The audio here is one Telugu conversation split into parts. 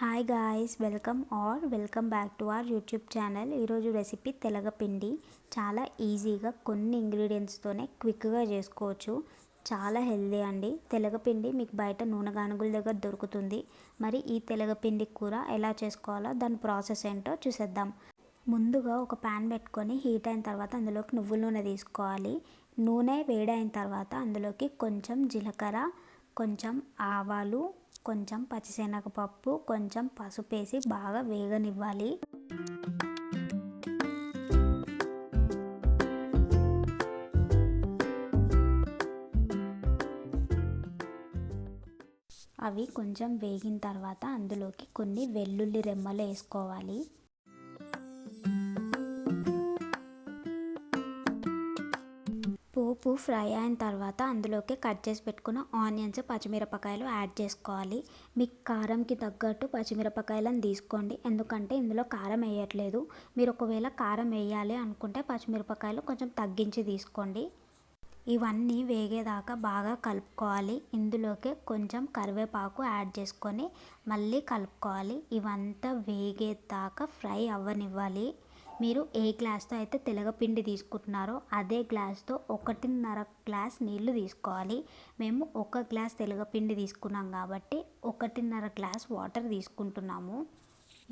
Hi guys welcome or welcome back to our YouTube channel ఈరోజు రెసిపీ తెలగపిండి. చాలా ఈజీగా కొన్ని ఇంగ్రీడియంట్స్తోనే క్విక్గా చేసుకోవచ్చు. చాలా హెల్దీ అండి. తెలగపిండి మీకు బయట నూనె గానుగుల దగ్గర దొరుకుతుంది. మరి ఈ తెలగపిండి కూర ఎలా చేసుకోవాలో దాని ప్రాసెస్ ఏంటో చూసేద్దాం. ముందుగా ఒక ప్యాన్ పెట్టుకొని హీట్ అయిన తర్వాత అందులోకి నువ్వుల నూనె తీసుకోవాలి. నూనె వేడైన తర్వాత అందులోకి కొంచెం జీలకర్ర కొంచెం ఆవాలు కొంచెం పచ్చిశనగపప్పు కొంచెం పసుపు వేసి బాగా వేగనివ్వాలి. అవి కొంచెం వేగిన తర్వాత అందులోకి కొన్ని వెల్లుల్లి రెమ్మలు వేసుకోవాలి. పోపు ఫ్రై అయిన తర్వాత అందులోకి కట్ చేసి పెట్టుకున్న ఆనియన్స్ పచ్చిమిరపకాయలు యాడ్ చేసుకోవాలి. మీకు కారంకి తగ్గట్టు పచ్చిమిరపకాయలను తీసుకోండి. ఎందుకంటే ఇందులో కారం వేయట్లేదు. మీరు ఒకవేళ కారం వేయాలి అనుకుంటే పచ్చిమిరపకాయలు కొంచెం తగ్గించి తీసుకోండి. ఇవన్నీ వేగేదాకా బాగా కలుపుకోవాలి. ఇందులోకి కొంచెం కరివేపాకు యాడ్ చేసుకొని మళ్ళీ కలుపుకోవాలి. ఇవంతా వేగేదాకా ఫ్రై అవ్వనివ్వాలి. మీరు ఏ గ్లాస్తో అయితే తెలగపిండి తీసుకుంటున్నారో అదే గ్లాస్తో ఒకటిన్నర గ్లాస్ నీళ్ళు తీసుకోవాలి. మేము ఒక గ్లాస్ తెలగపిండి తీసుకున్నాం కాబట్టి ఒకటిన్నర గ్లాస్ వాటర్ తీసుకుంటున్నాము.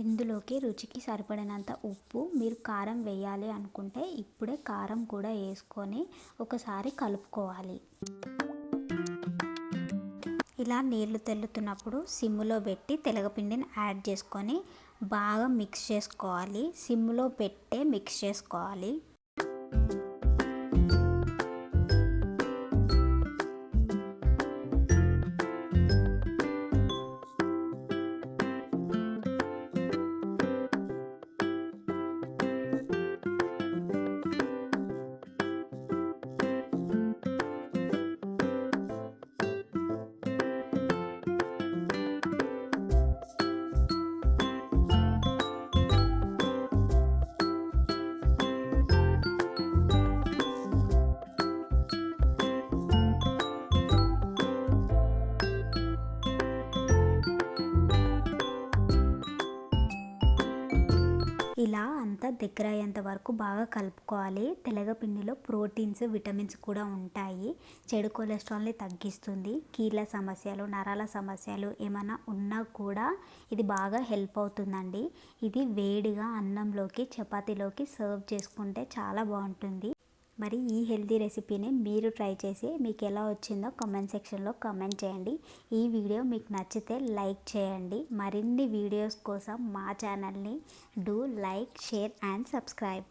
ఇందులోకి రుచికి సరిపడినంత ఉప్పు మీరు కారం వేయాలి అనుకుంటే ఇప్పుడే కారం కూడా వేసుకొని ఒకసారి కలుపుకోవాలి. ఇలా నీళ్ళు తెల్లుతున్నప్పుడు సిమ్లో పెట్టి తెలగపిండిని యాడ్ చేసుకొని బాగా మిక్స్ చేసుకోవాలి. సిమ్లో పెట్టే మిక్స్ చేసుకోవాలి. ఇలా అంతా దగ్గర అయ్యేంత వరకు బాగా కలుపుకోవాలి. తెలగపిండిలో ప్రోటీన్స్ విటమిన్స్ కూడా ఉంటాయి. చెడు కొలెస్ట్రాల్ని తగ్గిస్తుంది. కీళ్ళ సమస్యలు నరాల సమస్యలు ఏమైనా ఉన్నా కూడా ఇది బాగా హెల్ప్ అవుతుందండి. ఇది వేడిగా అన్నంలోకి చపాతీలోకి సర్వ్ చేసుకుంటే చాలా బాగుంటుంది. మరి ఈ హెల్తీ రెసిపీని మీరు ట్రై చేసి మీకు ఎలా వచ్చిందో కామెంట్ సెక్షన్లో కామెంట్ చేయండి. ఈ వీడియో మీకు నచ్చితే లైక్ చేయండి. మరిన్ని వీడియోస్ కోసం మా ఛానల్ని do like share and subscribe